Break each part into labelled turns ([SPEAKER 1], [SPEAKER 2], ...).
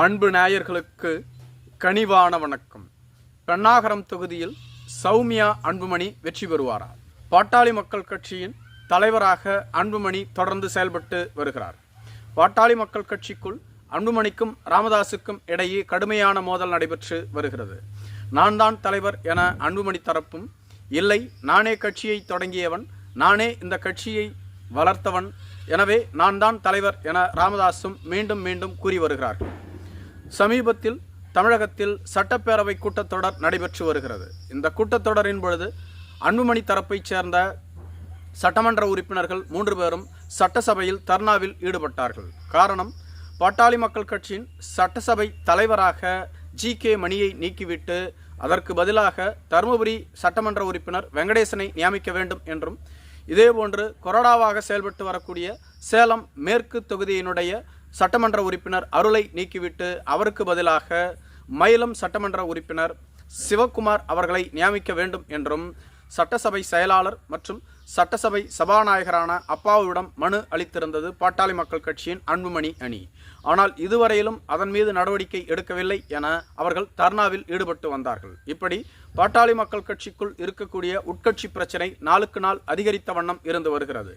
[SPEAKER 1] அன்பு நேயர்களுக்கு கனிவான வணக்கம். பெண்ணாகரம் தொகுதியில் சௌமியா அன்புமணி வெற்றி பெறுவாரா? பாட்டாளி மக்கள் கட்சியின் தலைவராக அன்புமணி தொடர்ந்து செயல்பட்டு வருகிறார். பாட்டாளி மக்கள் கட்சிக்குள் அன்புமணிக்கும் ராமதாசுக்கும் இடையே கடுமையான மோதல் நடைபெற்று வருகிறது. நான் தான் தலைவர் என அன்புமணி தரப்பும் இல்லை நானே கட்சியை தொடங்கியவன் நானே இந்த கட்சியை வளர்த்தவன் எனவே நான் தான் தலைவர் என ராமதாசும் மீண்டும் மீண்டும் கூறி வருகிறார்கள். சமீபத்தில் தமிழகத்தில் சட்டப்பேரவை கூட்டத்தொடர் நடைபெற்று வருகிறது. இந்த கூட்டத்தொடரின் பொழுது அன்புமணி தரப்பைச் சேர்ந்த சட்டமன்ற உறுப்பினர்கள் மூன்று பேரும் சட்டசபையில் தர்ணாவில் ஈடுபட்டார்கள். காரணம் பாட்டாளி மக்கள் கட்சியின் சட்டசபை தலைவராக ஜி. கே. மணியை நீக்கிவிட்டு அதற்கு பதிலாக தருமபுரி சட்டமன்ற உறுப்பினர் வெங்கடேசனை நியமிக்க வேண்டும் என்றும் இதேபோன்று கொரடாவாக செயல்பட்டு வரக்கூடிய சேலம் மேற்கு தொகுதியினுடைய சட்டமன்ற உறுப்பினர் அருளை நீக்கிவிட்டு அவருக்கு பதிலாக மயிலம் சட்டமன்ற உறுப்பினர் சிவக்குமார் அவர்களை நியமிக்க வேண்டும் என்றும் சட்டசபை செயலாளர் மற்றும் சட்டசபை சபாநாயகரான அப்பாவுவிடம் மனு அளித்திருந்தது பாட்டாளி மக்கள் கட்சியின் அன்புமணி அணி. ஆனால் இதுவரையிலும் அதன் மீது நடவடிக்கை எடுக்கவில்லை என அவர்கள் தர்ணாவில் ஈடுபட்டு வந்தார்கள். இப்படி பாட்டாளி மக்கள் கட்சிக்குள் இருக்கக்கூடிய உட்கட்சி பிரச்சினை நாளுக்கு நாள் அதிகரித்த வண்ணம் இருந்து வருகிறது.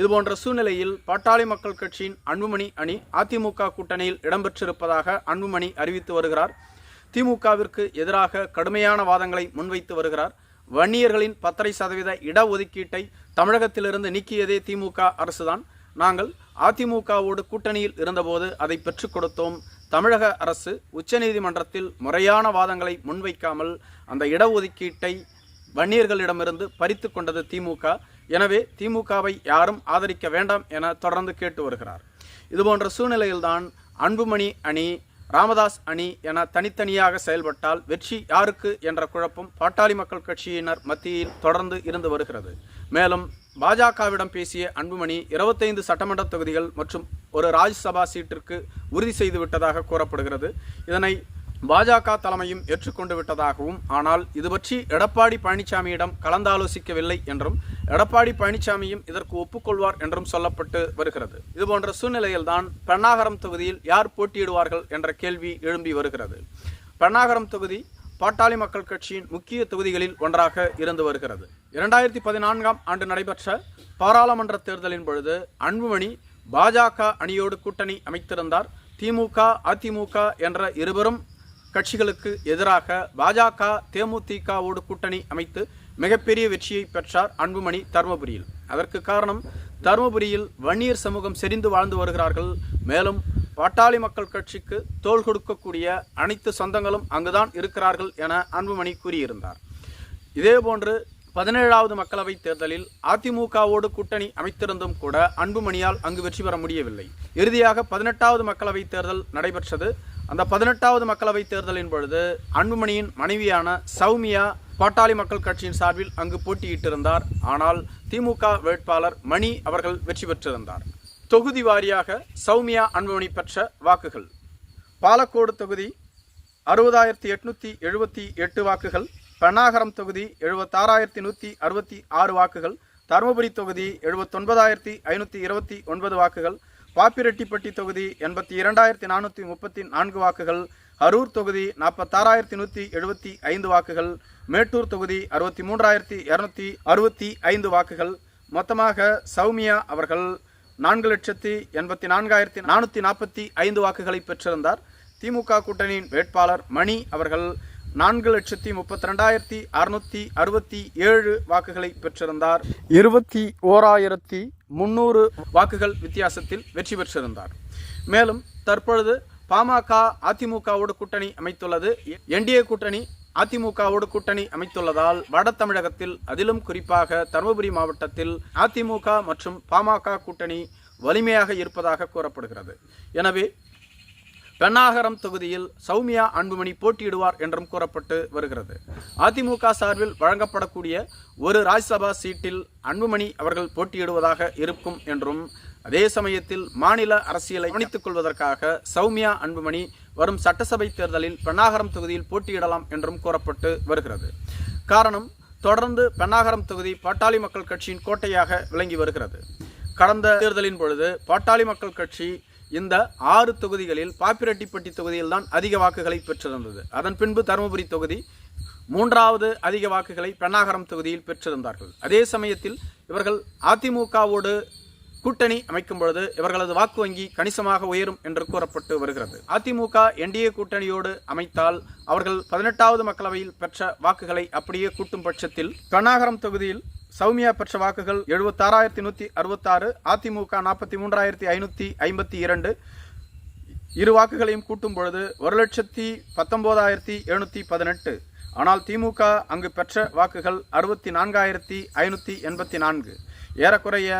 [SPEAKER 1] இதுபோன்ற சூழ்நிலையில் பாட்டாளி மக்கள் கட்சியின் அன்புமணி அணி அதிமுக கூட்டணியில் இடம்பெற்றிருப்பதாக அன்புமணி அறிவித்து வருகிறார். திமுகவிற்கு எதிராக கடுமையான வாதங்களை முன்வைத்து வருகிறார். வன்னியர்களின் பத்தரை சதவீத இடஒதுக்கீட்டை தமிழகத்திலிருந்து நீக்கியதே திமுக அரசுதான். நாங்கள் அதிமுகவோடு கூட்டணியில் இருந்தபோது அதை பெற்றுக் கொடுத்தோம். தமிழக அரசு உச்சநீதிமன்றத்தில் முறையான வாதங்களை முன்வைக்காமல் அந்த இடஒதுக்கீட்டை வன்னியர்களிடமிருந்து பறித்து கொண்டது திமுக. எனவே திமுகவை யாரும் ஆதரிக்க வேண்டாம் என தொடர்ந்து கேட்டு வருகிறார். இதுபோன்ற சூழ்நிலையில்தான் அன்புமணி அணி ராமதாஸ் அணி என தனித்தனியாக செயல்பட்டால் வெற்றி யாருக்கு என்ற குழப்பம் பாட்டாளி மக்கள் கட்சியினர் மத்தியில் தொடர்ந்து இருந்து வருகிறது. மேலும் பாஜகவிடம் பேசிய அன்புமணி இருபத்தைந்து சட்டமன்ற தொகுதிகள் மற்றும் ஒரு ராஜ்யசபா சீட்டிற்கு உறுதி செய்துவிட்டதாக கூறப்படுகிறது. இதனை பாஜக தலைமையும் ஏற்றுக்கொண்டு விட்டதாகவும் ஆனால் இது பற்றி எடப்பாடி பழனிசாமியிடம் கலந்தாலோசிக்கவில்லை என்றும் எடப்பாடி பழனிசாமியும் இதற்கு ஒப்புக்கொள்வார் என்றும் சொல்லப்பட்டு வருகிறது. இதுபோன்ற சூழ்நிலையில்தான் பெண்ணாகரம் தொகுதியில் யார் போட்டியிடுவார்கள் என்ற கேள்வி எழும்பி வருகிறது. பெண்ணாகரம் தொகுதி பாட்டாளி மக்கள் கட்சியின் முக்கிய தொகுதிகளில் ஒன்றாக இருந்து வருகிறது. இரண்டாயிரத்தி பதினான்காம் ஆண்டு நடைபெற்ற பாராளுமன்ற தேர்தலின் பொழுது அன்புமணி பாஜக அணியோடு கூட்டணி அமைத்திருந்தார். திமுக அதிமுக என்ற இருவரும் கட்சிகளுக்கு எதிராக பாஜக தேமுதிகவோடு கூட்டணி அமைத்து மிகப்பெரிய வெற்றியை பெற்றார் அன்புமணி தருமபுரியில். அதற்கு காரணம் தருமபுரியில் வன்னியர் சமூகம் செறிந்து வாழ்ந்து வருகிறார்கள். மேலும் பாட்டாளி மக்கள் கட்சிக்கு தோள் கொடுக்கக்கூடிய அனைத்து சொந்தங்களும் அங்குதான் இருக்கிறார்கள் என அன்புமணி கூறியிருந்தார். இதேபோன்று பதினேழாவது மக்களவைத் தேர்தலில் அதிமுகவோடு கூட்டணி அமைத்திருந்தும் கூட அன்புமணியால் அங்கு வெற்றி பெற முடியவில்லை. இறுதியாக பதினெட்டாவது மக்களவைத் தேர்தல் நடைபெற்றது. அந்த பதினெட்டாவது மக்களவைத் தேர்தலின் பொழுது அன்புமணியின் மனைவியான சௌமியா பாட்டாளி மக்கள் கட்சியின் சார்பில் அங்கு போட்டியிட்டிருந்தார். ஆனால் திமுக வேட்பாளர் மணி அவர்கள் வெற்றி பெற்றிருந்தார். தொகுதி வாரியாக சௌமியா அன்புமணி பெற்ற வாக்குகள். பாலக்கோடு தொகுதி அறுபதாயிரத்தி எட்நூற்றி எழுபத்தி எட்டு வாக்குகள். பெண்ணாகரம் தொகுதி எழுபத்தாறாயிரத்தி நூற்றி அறுபத்தி ஆறு வாக்குகள். தருமபுரி தொகுதி எழுபத்தொன்பதாயிரத்தி ஐநூற்றி இருபத்தி ஒன்பது வாக்குகள். பாப்பிரெட்டிப்பட்டி தொகுதி எண்பத்தி இரண்டாயிரத்தி நானூற்றி முப்பத்தி நான்கு வாக்குகள் அரூர் தொகுதி நாற்பத்தாறாயிரத்தி நூற்றி எழுபத்தி ஐந்து வாக்குகள் மேட்டூர் தொகுதி அறுபத்தி மூன்றாயிரத்தி இரநூத்தி அறுபத்தி ஐந்து வாக்குகள். மொத்தமாக சௌமியா அவர்கள் நான்கு லட்சத்தி எண்பத்தி நான்காயிரத்தி நானூற்றி நாற்பத்தி ஐந்து வாக்குகளை பெற்றிருந்தார். திமுக கூட்டணியின் வேட்பாளர் மணி அவர்கள் நான்கு லட்சத்தி முப்பத்தி ரெண்டாயிரத்தி அறுநூத்தி அறுபத்தி ஏழு வாக்குகளை பெற்றிருந்தார். இருபத்தி ஓராயிரத்தி முன்னூறு வாக்குகள் வித்தியாசத்தில் வெற்றி பெற்றிருந்தார். மேலும் தற்பொழுது பாமக அதிமுகவோடு கூட்டணி அமைத்துள்ளது. என்டிஏ கூட்டணி அதிமுகவோடு கூட்டணி அமைத்துள்ளதால் வட தமிழகத்தில் அதிலும் குறிப்பாக தருமபுரி மாவட்டத்தில் அதிமுக மற்றும் பாமக கூட்டணி வலிமையாக இருப்பதாக கூறப்படுகிறது. எனவே பெண்ணாகரம் தொகுதியில் சௌமியா அன்புமணி போட்டியிடுவார் என்றும் கூறப்பட்டு வருகிறது. அதிமுக சார்பில் வழங்கப்படக்கூடிய ஒரு ராஜ்யசபா சீட்டில் அன்புமணி அவர்கள் போட்டியிடுவதாக இருக்கும் என்றும் அதே சமயத்தில் மாநில அரசியலை கவனித்துக் கொள்வதற்காக சௌமியா அன்புமணி வரும் சட்டசபை தேர்தலில் பெண்ணாகரம் தொகுதியில் போட்டியிடலாம் என்றும் கூறப்பட்டு வருகிறது. காரணம் தொடர்ந்து பெண்ணாகரம் தொகுதி பாட்டாளி மக்கள் கட்சியின் கோட்டையாக விளங்கி வருகிறது. கடந்த தேர்தலின் பொழுது பாட்டாளி மக்கள் கட்சி இந்த ஆறு தொகுதிகளில் பாப்பிரெட்டிப்பட்டி தொகுதியில் தான் அதிக வாக்குகளை பெற்றிருந்தது. அதன் பின்பு தருமபுரி தொகுதி மூன்றாவது அதிக வாக்குகளை பெண்ணாகரம் தொகுதியில் பெற்றிருந்தார்கள். அதே சமயத்தில் இவர்கள் அதிமுகவோடு கூட்டணி அமைக்கும் பொழுது இவர்களது வாக்கு வங்கி கணிசமாக உயரும் என்று கூறப்பட்டு வருகிறது. அதிமுக என்டிஏ கூட்டணியோடு அமைத்தால் அவர்கள் பதினெட்டாவது மக்களவையில் பெற்ற வாக்குகளை அப்படியே கூட்டும் பட்சத்தில் பெண்ணாகரம் தொகுதியில் சௌமியா பெற்ற வாக்குகள் எழுபத்தாறாயிரத்தி நூற்றி அறுபத்தாறு அதிமுக நாற்பத்தி மூன்றாயிரத்தி ஐநூற்றி ஐம்பத்தி இரண்டு. இரு வாக்குகளையும் கூட்டும் பொழுது ஒரு லட்சத்தி பத்தொம்போதாயிரத்தி எழுநூற்றி பதினெட்டு. ஆனால் திமுக அங்கு பெற்ற வாக்குகள் அறுபத்தி நான்காயிரத்தி ஐநூற்றி எண்பத்தி நான்கு ஏறக்குறைய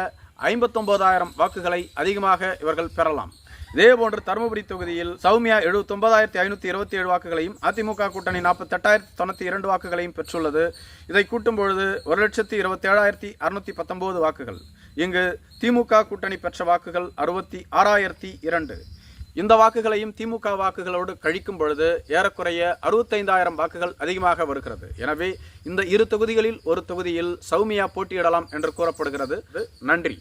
[SPEAKER 1] ஐம்பத்தொம்போதாயிரம் வாக்குகளை அதிகமாக இவர்கள் பெறலாம் இதேபோன்று தருமபுரி தொகுதியில் சௌமியா எழுபத்தொன்பதாயிரத்தி ஐநூற்றி இருபத்தி ஏழு வாக்குகளையும் அதிமுக கூட்டணி நாற்பத்தெட்டாயிரத்தி தொண்ணூற்றி இரண்டு வாக்குகளையும் பெற்றுள்ளது. இதை கூட்டும்பொழுது ஒரு லட்சத்தி இருபத்தேழாயிரத்தி அறுநூற்றி பத்தொன்பது வாக்குகள் இங்கு திமுக கூட்டணி பெற்ற வாக்குகள் அறுபத்தி ஆறாயிரத்தி இரண்டு. இந்த வாக்குகளையும் திமுக வாக்குகளோடு கழிக்கும் பொழுது ஏறக்குறைய அறுபத்தைந்தாயிரம் வாக்குகள் அதிகமாக வருகிறது. எனவே இந்த இரு தொகுதிகளில் ஒரு தொகுதியில் சௌமியா போட்டியிடலாம் என்று கூறப்படுகிறது. நன்றி.